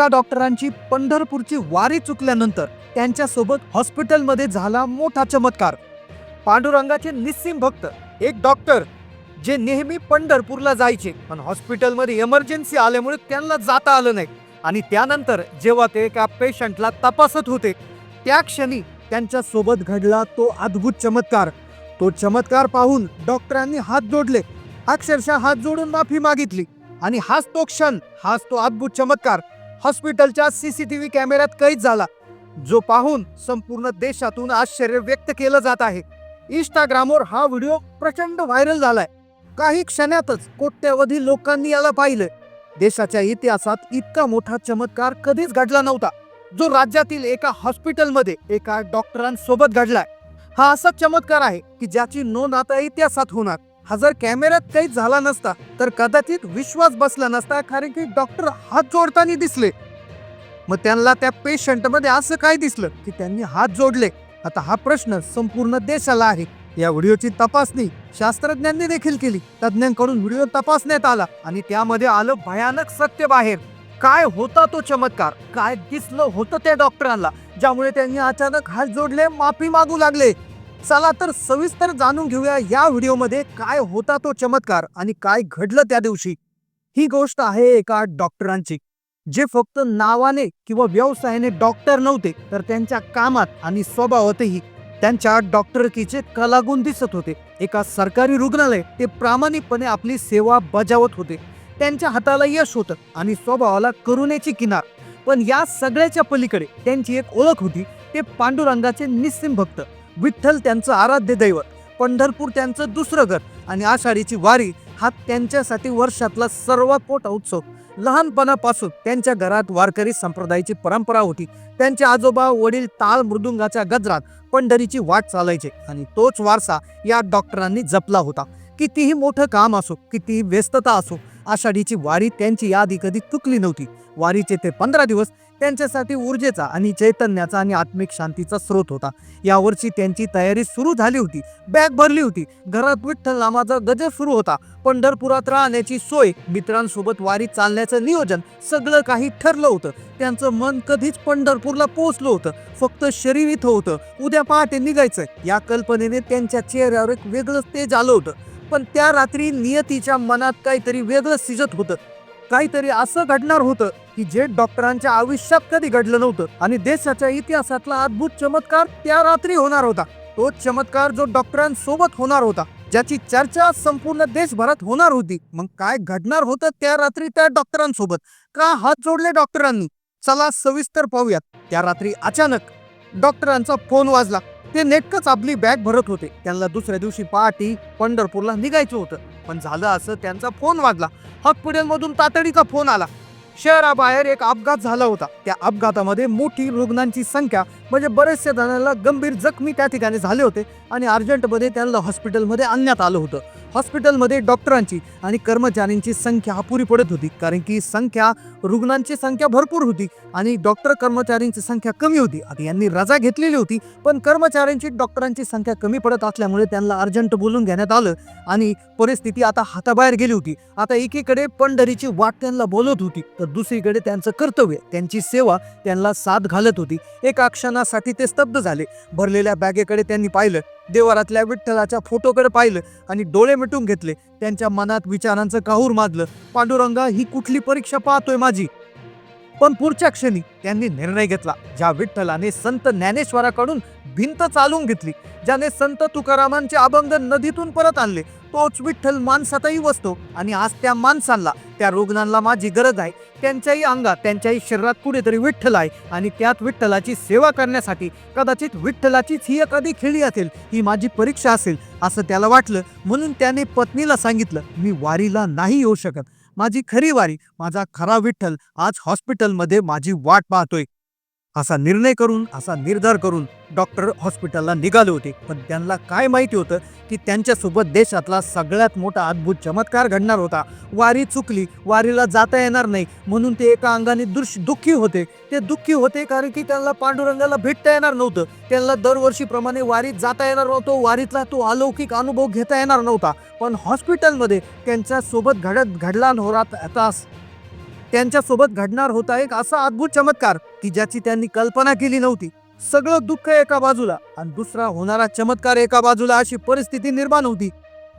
एका डॉक्टरांची पंढरपूरची वारी चुकल्यानंतर त्यांच्यासोबत हॉस्पिटलमध्ये झाला मोठा चमत्कार. पांडुरंगाचे निस्सिम भक्त एक डॉक्टर जे नेहमी पंढरपूरला जायचे पण हॉस्पिटलमध्ये इमर्जन्सी आल्यामुळे त्यांना जाता आलं नाही. आणि त्यानंतर जेव्हा ते एका पेशंटला तपासत होते त्या क्षणी त्यांच्यासोबत घडला तो अद्भुत चमत्कार. तो चमत्कार पाहून डॉक्टरांनी हात जोडले. अक्षरशः हात जोडून माफी मागितली. आणि हाच तो क्षण हाच तो अद्भुत चमत्कार. हॉस्पिटलच्या सीसीटीव्ही कॅमेऱ्यात कैद झाला जो पाहून संपूर्ण देशातून आश्चर्य व्यक्त केलं जात आहे. इंस्टाग्रामवर हा व्हिडिओ प्रचंड व्हायरल झालाय. काही क्षणातच कोट्यवधी लोकांनी याला पाहिलं देशाच्या इतिहासात इतका मोठा चमत्कार कधीच घडला नव्हता. जो राज्यातील एका हॉस्पिटलमध्ये एका डॉक्टरांसोबत घडलाय. हा असा चमत्कार आहे की ज्याची नोंद आता इतिहासात होणार. हा जर कॅमेऱ्यात काही झाला नसता तर कदाचित विश्वास बसला नसता कारण की डॉक्टर हात जोडताना दिसले. मग त्यांना त्या पेशंटमध्ये असं काय दिसलं की त्यांनी हात जोडले? आता हा प्रश्न संपूर्ण देशाला आहे. या व्हिडिओची तपासणी शास्त्रज्ञांनी देखील केली. तज्ज्ञांकडून व्हिडिओ तपासण्यात आला आणि त्यामध्ये आलं भयानक सत्य बाहेर. काय होता तो चमत्कार? काय दिसलं होतं त्या डॉक्टरांना ज्यामुळे त्यांनी अचानक हात जोडले माफी मागू लागले? चला तर सविस्तर जाणून घेऊया या व्हिडिओमध्ये काय होता तो चमत्कार आणि काय घडलं त्या दिवशी. ही गोष्ट आहे एका डॉक्टरांची जे फक्त नावाने किंवा व्यवसायाने डॉक्टर नव्हते तर त्यांच्या कामात आणि स्वभावातही त्यांच्या डॉक्टरकीचे कलागुण दिसत होते. एका सरकारी रुग्णालय ते प्रामाणिकपणे आपली सेवा बजावत होते. त्यांच्या हाताला यश होतं आणि स्वभावाला करुणेची किनार. पण या सगळ्याच्या पलीकडे त्यांची एक ओळख होती ते पांडुरंगाचे निस्सिम भक्त. विठ्ठल त्यांचं आराध्य दैवत पंढरपूर त्यांचं दुसरं घर आणि आषाढीची वारी हा त्यांच्यासाठी वर्षातला सर्वात मोठा उत्सव. लहानपणापासून त्यांच्या घरात वारकरी संप्रदायाची परंपरा होती. त्यांचे आजोबा वडील ताल मृदुंगाच्या गजरात पंढरीची वाट चालायचे आणि तोच वारसा या डॉक्टरांनी जपला होता. कितीही मोठं काम असो कितीही व्यस्तता असो आषाढीची वारी त्यांची यादी कधी चुकली नव्हती. वारीचे ते पंधरा दिवस त्यांच्यासाठी ऊर्जेचा आणि चैतन्याचा आणि आत्मिक शांतीचा स्रोत होता. यावर्षी त्यांची तयारी सुरू झाली होती. बॅग भरली होती. घरात विठ्ठल नामाचा गजर सुरू होता. पंढरपुरात राहण्याची सोय मित्रांसोबत वारी चालण्याचं नियोजन सगळं काही ठरलं होतं. त्यांचं मन कधीच पंढरपूरला पोहोचलं होतं. फक्त शरीर इथं होतं. उद्या पहाटे निघायचं या कल्पनेने त्यांच्या चेहऱ्यावर एक वेगळंच तेज आलं होतं. पण त्या रात्री नियतीच्या मनात काहीतरी वेगळं सिजत होतं. काहीतरी असं घडणार होतं. की जे डॉक्टरांच्या आयुष्यात कधी घडलं नव्हतं आणि देशाच्या इतिहासातला अद्भुत चमत्कार त्या रात्री होणार होता. तोच चमत्कार जो डॉक्टरांसोबत होणार होता ज्याची चर्चा संपूर्ण देशभरात होणार होती. मग काय घडणार होतं त्या रात्री त्या डॉक्टरांसोबत? का हात जोडले डॉक्टरांनी? चला सविस्तर पाहूयात. त्या रात्री अचानक डॉक्टरांचा फोन वाजला. ते नेटकच आपली बॅग भरत होते. त्यांना दुसऱ्या दिवशी पहाटी पंढरपूरला निघायचं होतं. पण झालं असं त्यांचा फोन वाजला. हॉस्पिटलमधून तातडीचा फोन आला. शहराबाहेर एक अपघात झाला होता. त्या अपघातामध्ये मोठी रुग्णांची संख्या म्हणजे बरेचसे जणांना गंभीर जखमी त्या ठिकाणी झाले होते आणि अर्जंटमध्ये त्यांना हॉस्पिटलमध्ये आणण्यात आलं होतं. हॉस्पिटलमध्ये डॉक्टरांची आणि कर्मचाऱ्यांची संख्या अपुरी पडत होती. कारण की संख्या रुग्णांची संख्या भरपूर होती आणि डॉक्टर कर्मचाऱ्यांची संख्या कमी होती. आता यांनी रजा घेतलेली होती पण कर्मचाऱ्यांची डॉक्टरांची संख्या कमी पडत असल्यामुळे त्यांना अर्जंट बोलून घेण्यात आलं आणि परिस्थिती आता हाताबाहेर गेली होती. आता एकीकडे पंढरीची वाट त्यांना बोलत होती तर दुसरीकडे त्यांचं कर्तव्य त्यांची सेवा त्यांना साथ घालत होती. एका क्षणासाठी ते स्तब्ध झाले. भरलेल्या बॅगेकडे त्यांनी पाहिलं देवारातल्या विठ्ठलाच्या फोटोकडे पाहिलं आणि डोळे मिटून घेतले. त्यांच्या मनात विचारांचं काहूर माजलं. पांडुरंगा ही कुठली परीक्षा पाहतोय माझी? पण पुढच्या क्षणी त्यांनी निर्णय घेतला ज्या विठ्ठलाने संत ज्ञानेश्वराकडून भिंत चालून घेतली ज्याने संत तुकारामांचे अभंग नदीतून परत आणले. तोच विठ्ठल माणसातही वसतो. आणि आज त्या माणसांना त्या रुग्णांना माझी गरज आहे. त्यांच्याही अंगात त्यांच्याही शरीरात कुठेतरी विठ्ठल आहे. आणि त्यात विठ्ठलाची सेवा करण्यासाठी कदाचित विठ्ठलाचीच ही एखादी खेळी असेल ही माझी परीक्षा असेल असं त्याला वाटलं. म्हणून त्याने पत्नीला सांगितलं मी वारीला नाही येऊ शकत. माझी खरी वारी माझा खरा विठ्ठल आज हॉस्पिटलमध्ये माझी वाट पाहतोय. असा निर्णय करून असा निर्धार करून डॉक्टर हॉस्पिटलला निघाले होते. पण त्यांना काय माहिती होतं की त्यांच्यासोबत देशातला सगळ्यात मोठा अद्भुत चमत्कार घडणार होता. वारी चुकली वारीला जाता येणार नाही म्हणून ते एका अंगाने दृश दुःखी होते. ते दुःखी होते कारण की त्यांना पांडुरंगाला भेटता येणार नव्हतं. त्यांना दरवर्षीप्रमाणे वारीत जाता येणार नव्हतं वारीतला तो अलौकिक अनुभव घेता येणार नव्हता. पण हॉस्पिटलमध्ये त्यांच्यासोबत घडत घडला होता आता त्यांच्यासोबत घडणार होता एक असा अद्भुत चमत्कार की ज्याची त्यांनी कल्पना केली नव्हती. सगळं दुःख एका बाजूला आणि दुसरा होणारा चमत्कार एका बाजूला अशी परिस्थिती निर्माण होती.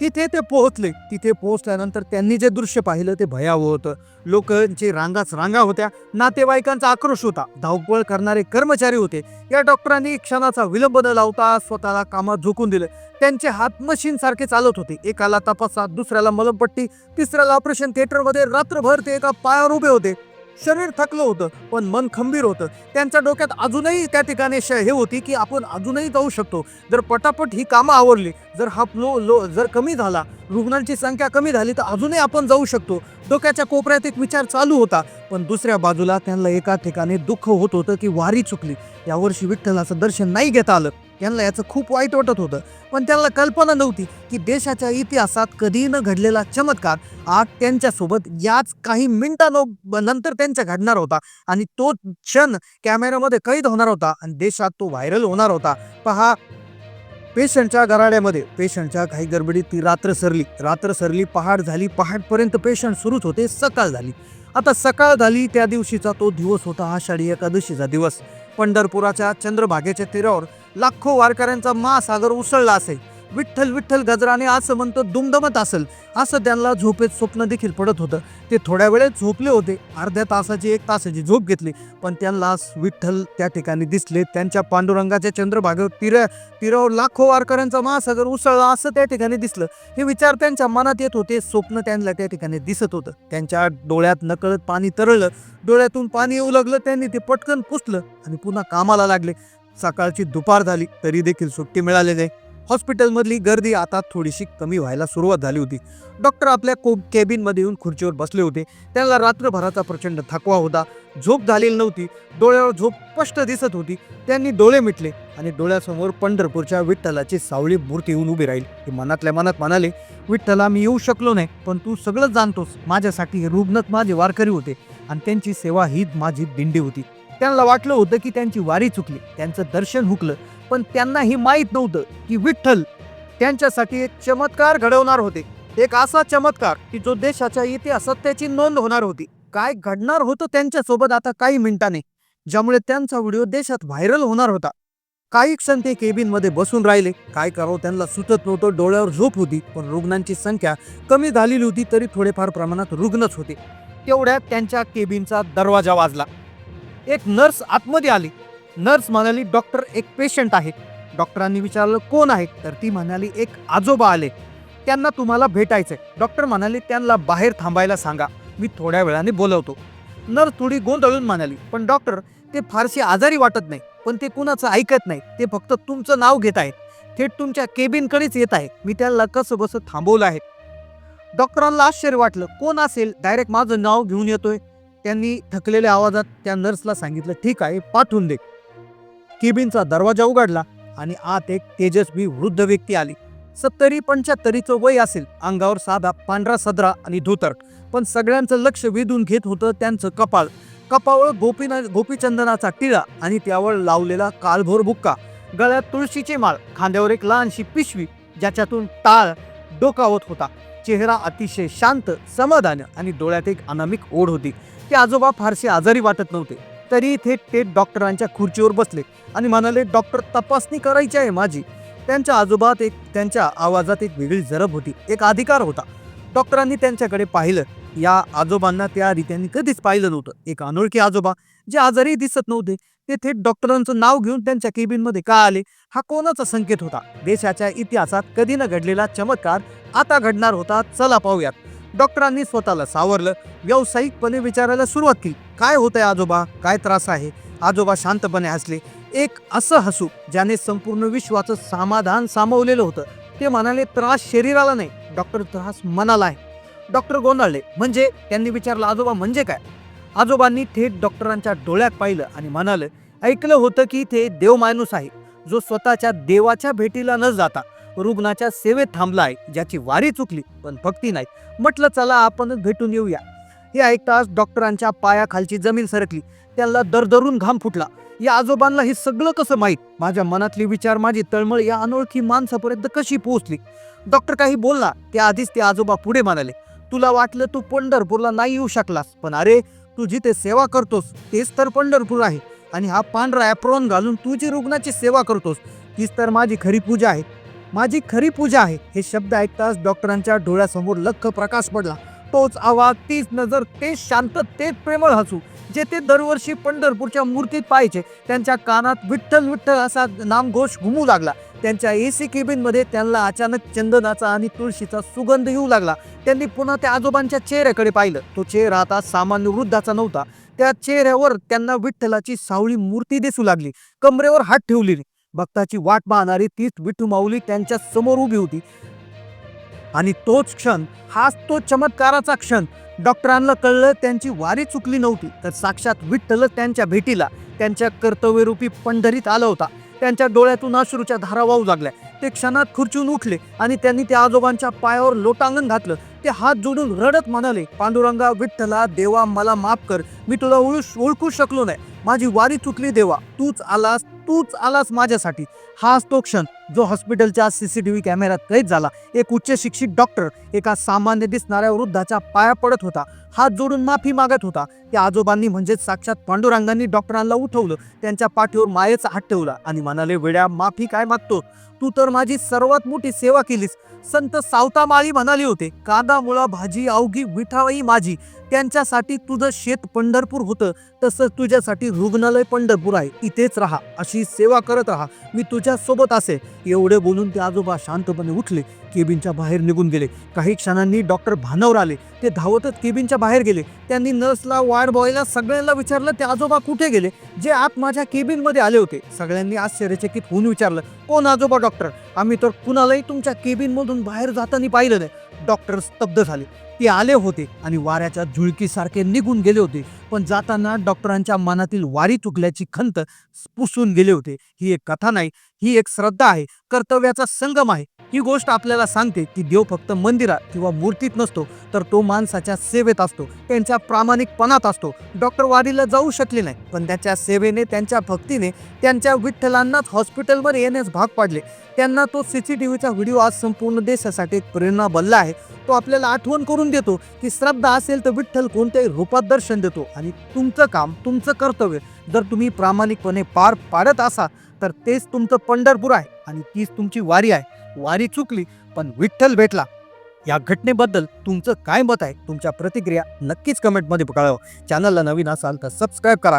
तिथे ते पोहोचले. तिथे पोहोचल्यानंतर त्यांनी जे दृश्य पाहिलं ते भयावह होतं. लोकांची रांगाच रांगा होत्या. नातेवाईकांचा आक्रोश होता. धावपळ करणारे कर्मचारी होते. या डॉक्टरांनी क्षणाचा विलंब न लावता स्वतःला कामात झोकून दिलं. त्यांचे हात मशीन सारखे चालत होते. एकाला तपासात दुसऱ्याला मलमपट्टी तिसऱ्याला ऑपरेशन थिएटरमध्ये रात्रभर ते एका पायावर उभे होते. शरीर थकलं होतं पण मन खंबीर होतं. त्यांच्या डोक्यात अजूनही त्या ठिकाणी श- हे होती की आपण अजूनही जाऊ शकतो. जर पटापट ही कामं आवरली जर हा लो लो जर कमी झाला रुग्णांची संख्या कमी झाली तर अजूनही आपण जाऊ शकतो. डोक्याच्या कोपऱ्यात एक विचार चालू होता पण दुसऱ्या बाजूला त्यांना एका ठिकाणी दुःख होत होतं की वारी चुकली. यावर्षी विठ्ठलाचं दर्शन नाही घेता आलं. यांना याचं खूप वाईट वाटत होतं. पण त्यांना कल्पना नव्हती की देशाच्या इतिहासात कधी न घडलेला चमत्कार आज त्यांच्यासोबत याच काही मिनिटांनो नंतर त्यांच्या घडणार होता. आणि तो क्षण कॅमेऱ्यामध्ये कैद होणार होता आणि देशात तो व्हायरल होणार होता. पहा पेशंटच्या गराड्यामध्ये पेशंटच्या काही गडबडीत ती रात्र सरली. रात्र सरली पहाट झाली पहाटपर्यंत पेशंट सुरूच होते सकाळ झाली. आता सकाळ झाली त्या दिवशीचा तो दिवस होता आषाढी एकादशीचा दिवस. पंढरपुराच्या चंद्रभागेच्या तीरावर लाखो वारकऱ्यांचा महासागर उसळला असेल. विठ्ठल विठ्ठल गजराने असं म्हणतो दुमदमत असेल. असं त्यांना झोपेत स्वप्न देखील पडत होतं. ते थोड्या वेळेत झोपले होते. अर्ध्या तासाची एक तासाची झोप घेतली. पण त्यांना विठ्ठल त्या ठिकाणी दिसले. त्यांच्या पांडुरंगाच्या चंद्रभागेवर तिरा तिरावर लाखो वारकऱ्यांचा महासागर उसळला असं त्या ठिकाणी दिसलं. हे विचार त्यांच्या मनात येत होते. स्वप्न त्यांना त्या ठिकाणी दिसत होतं. त्यांच्या डोळ्यात नकळत पाणी तरळलं. डोळ्यातून पाणी येऊ लागलं त्यांनी ते पटकन पुसलं आणि पुन्हा कामाला लागले. सकाळची दुपार झाली. तरी देखील सुट्टी मिळाली नाही. हॉस्पिटलमधली गर्दी आता थोडीशी कमी व्हायला सुरुवात झाली होती. डॉक्टर आपल्या को केबिनमध्ये येऊन खुर्चीवर बसले होते. त्यांना रात्रभराचा प्रचंड थकवा होता. झोप झालेली नव्हती. डोळ्यावर झोप स्पष्ट दिसत होती. त्यांनी डोळे मिटले आणि डोळ्यासमोर पंढरपूरच्या विठ्ठलाची सावळी मूर्ती येऊन उभी राहील. ते मनातल्या मनात म्हणाले विठ्ठला मी येऊ शकलो नाही पण तू सगळं जाणतोस. माझ्यासाठी हे रुग्णच माझे वारकरी होते आणि त्यांची सेवा ही माझी दिंडी होती. त्यांना वाटलं होतं की त्यांची वारी चुकली. त्यांचं दर्शन हुकलं. पण त्यांना हे माहीत नव्हतं की विठ्ठल त्यांच्यासाठी एक चमत्कार घडवणार होते. एक असा चमत्कार की जो देशाच्या इतिहासात त्याची नोंद होणार होती. काय घडणार होतं त्यांच्यासोबत आता काही मिनिटांनी ज्यामुळे त्यांचा व्हिडिओ देशात व्हायरल होणार होता. काही क्षण ते केबिनमध्ये बसून राहिले. काय करावं त्यांना सुचत नव्हतं. डोळ्यावर झोप होती पण रुग्णांची संख्या कमी झालेली होती तरी थोडेफार प्रमाणात रुग्णच होते. तेवढ्यात त्यांच्या केबिनचा दरवाजा वाजला. एक नर्स आतमध्ये आली. नर्स म्हणाली डॉक्टर एक पेशंट आहे. डॉक्टरांनी विचारलं कोण आहे? तर ती म्हणाली एक आजोबा आले. त्यांना तुम्हाला भेटायचंय. डॉक्टर म्हणाले त्यांना बाहेर थांबायला सांगा. मी थोड्या वेळाने बोलवतो. नर्स थोडी गोंधळून म्हणाली पण डॉक्टर ते फारसे आजारी वाटत नाही. पण ते कुणाचं ऐकत नाही. ते फक्त तुमचं नाव घेत आहेत. थेट तुमच्या केबिनकडेच येत आहे मी त्याला कसं बसं थांबवलं आहे. डॉक्टरांना आश्चर्य वाटलं कोण असेल? डायरेक्ट माझं नाव घेऊन येतोय. त्यांनी थकलेल्या आवाजात त्या नर्सला सांगितलं ठीक आहे पाठवून दे. केबिनचा दरवाजा उघडला आणि आत एक तेजस्वी वृद्ध व्यक्ती आली. सत्तरी पंच्याहत्तरीचं वय असेल अंगावर साधा पांढरा सदरा आणि धोतर पण सगळ्यांचं लक्ष वेधून घेत होतं त्यांचं कपाळ. कपाळ गोपीना गोपीचंदनाचा टिळा आणि त्यावर लावलेला कालभोर बुक्का. गळ्यात तुळशीचे माळ खांद्यावर एक लहानशी पिशवी ज्याच्यातून टाळ डोकावत होता. चेहरा अतिशय शांत समाधान आणि डोळ्यात एक अनामिक ओढ होती. ते आजोबा फारसे आजारी वाटत नव्हते. तरी थेट थेट डॉक्टरांच्या खुर्चीवर बसले आणि म्हणाले डॉक्टर तपासणी करायची आहे माझी. त्यांच्या आजोबात एक त्यांच्या आवाजात एक वेगळी जरब होती एक अधिकार होता. डॉक्टरांनी त्यांच्याकडे पाहिलं. या आजोबांना त्या त्यांनी कधीच पाहिलं नव्हतं. एक अनोळखी आजोबा जे आजारी दिसत नव्हते ते थेट डॉक्टरांचं नाव घेऊन त्यांच्या केबिनमध्ये का आले हा कोणाचा संकेत होता? देशाच्या इतिहासात कधी न घडलेला चमत्कार आता घडणार होता. चला पाहूयात. डॉक्टरांनी स्वतःला सावरलं व्यावसायिकपणे विचारायला सुरुवात केली. काय होतंय आजोबा? काय त्रास आहे? आजोबा शांतपणे हसले. एक असं हसू ज्याने संपूर्ण विश्वाचं समाधान सामावलेलं होतं. ते म्हणाले त्रास शरीराला नाही डॉक्टर त्रास मनाला आहे. डॉक्टर गोंधळले. म्हणजे? त्यांनी विचारलं आजोबा म्हणजे काय? आजोबांनी थेट डॉक्टरांच्या डोळ्यात पाहिलं आणि म्हणाले ऐकलं होतं की ते देव माणूस आहे जो स्वतःच्या देवाच्या भेटीला न जाता रुग्णाच्या सेवेत थांबला आहे ज्याची वारी चुकली पण भक्ती नाही. म्हटलं चला आपणच भेटून येऊया. हे ऐकताच डॉक्टरांच्या पायाखालची जमीन सरकली. त्यांना दरदरून घाम फुटला. या आजोबांना हे सगळं कसं माहीत? माझ्या मनातली विचार माझी तळमळ या अनोळखी माणसापर्यंत कशी पोहोचली? डॉक्टर काही बोलला त्या आधीच ते आजोबा पुढे म्हणाले तुला वाटलं तू पंढरपूरला नाही येऊ शकलास पण अरे तू जिथे सेवा करतोस तेच तर पंढरपूर आहे. आणि हा पांढरा ॲप्रॉन घालून तू जी रुग्णाची सेवा करतोस. तीच तर माझी खरी पूजा आहे. माझी खरी पूजा आहे. हे शब्द ऐकताच डॉक्टरांच्या डोळ्यासमोर लख प्रकाश पडला. तोच आवाज तीच नजर तेच शांत तेच प्रेमळ हसू जे ते दरवर्षी पंढरपूरच्या मूर्तीत पाहायचे त्यांच्या कानात विठ्ठल विठ्ठल असा नामघोष घुमू लागला. त्यांच्या ए सी केबिनमध्ये त्यांना अचानक चंदनाचा आणि तुळशीचा सुगंध येऊ लागला. त्यांनी पुन्हा त्या आजोबांच्या चेहऱ्याकडे पाहिलं. तो चेहरा आता सामान्य वृद्धाचा नव्हता. त्या चेहऱ्यावर त्यांना विठ्ठलाची सावळी मूर्ती दिसू लागली. कमरेवर हात ठेवलेली भक्ताची वाट पाहणारी तीच विठू माऊली त्यांच्यासमोर उभी होती. आणि तोच क्षण हाच तो चमत्काराचा क्षण. डॉक्टरांना कळलं त्यांची वारी चुकली नव्हती तर साक्षात विठ्ठल त्यांच्या भेटीला त्यांच्या कर्तव्यरूपी पंढरीत आला होता. त्यांच्या डोळ्यातून अश्रूच्या धारा वाहू लागल्या. ते क्षणात खुर्चून उठले आणि त्यांनी त्या आजोबांच्या पायावर लोटांगण घातलं. ते हात जोडून रडत म्हणाले पांडुरंगा विठ्ठला देवा मला माफ कर. मी तुला ओळख ओळखू शकलो नाही. माझी वारी चुकली देवा. तूच आलास तूच आलास माझ्यासाठी. हाच तो क्षण जो हॉस्पिटलच्या सी सी टी व्ही कॅमेऱ्यात कैद झाला. एक उच्च शिक्षित डॉक्टर एका सामान्य दिसणाऱ्या वृद्धाच्या पाया पडत होता. हात जोडून माफी मागत होता. त्या आजोबांनी म्हणजेच साक्षात पांडुरंगांनी डॉक्टरांना उठवलं. त्यांच्या पाठीवर मायेचा हात ठेवला आणि म्हणाले वेड्या माफी काय मागतो? तू तर माझी सर्वात मोठी सेवा केलीस. संत सावतामाळी म्हणाले होते कांदा मुळा भाजी अवघी विठावाई माझी. त्यांच्यासाठी तुझं शेत पंढरपूर होतं. तसंच तुझ्यासाठी रुग्णालय पंढरपूर आहे. इथेच राहा. अशी सेवा करत राहा. मी तुझ्या सोबत असे एवढे बोलून ते आजोबा शांतपणे उठले. केबिनच्या बाहेर निघून गेले. काही क्षणांनी डॉक्टर भानावर आले. ते धावतच केबिनच्या बाहेर गेले. त्यांनी नर्सला वार्ड बॉयला सगळ्यांना विचारलं ते आजोबा कुठे गेले? जे आत माझ्या केबिनमध्ये आले होते. सगळ्यांनी आश्चर्यचकित होऊन विचारलं कोण आजोबा डॉक्टर? आम्ही तर कुणालाही तुमच्या केबिनमधून बाहेर जाताना पाहिलं नाही. डॉक्टर स्तब्ध झाले. ते आले होते आणि वाऱ्याच्या झुळकीसारखे निघून गेले होते. पण जाताना डॉक्टरांच्या मनातील वारी चुकल्याची खंत पुसून गेले होते. ही एक कथा नाही ही एक श्रद्धा आहे कर्तव्याचा संगम आहे. ही गोष्ट आपल्याला सांगते की देव फक्त मंदिरात किंवा मूर्तीत नसतो तर तो माणसाच्या सेवेत असतो. त्यांच्या प्रामाणिकपणात असतो. डॉक्टर वारीला जाऊ शकले नाही पण त्याच्या सेवेने त्यांच्या भक्तीने त्यांच्या विठ्ठलांनाच हॉस्पिटलमध्ये येण्यास भाग पाडले. त्यांना तो सी सी टी व्हीचा व्हिडिओ आज संपूर्ण देशासाठी एक प्रेरणा बनला आहे. तो आपल्याला आठवण करून देतो की श्रद्धा असेल तर विठ्ठल कोणत्याही रूपात दर्शन देतो. आणि तुमचं काम तुमचं कर्तव्य जर तुम्ही प्रामाणिकपणे पार पाडत असाल तर तेच तुमचं पंढरपूर आहे आणि तीच तुमची वारी आहे. वारी चुकली पण विठ्ठल भेटला. या घटनेबद्दल तुमचं काय मत आहे? तुमच्या प्रतिक्रिया नक्कीच कमेंटमध्ये कळवा. चॅनलला नवीन असाल तर सबस्क्राईब करा.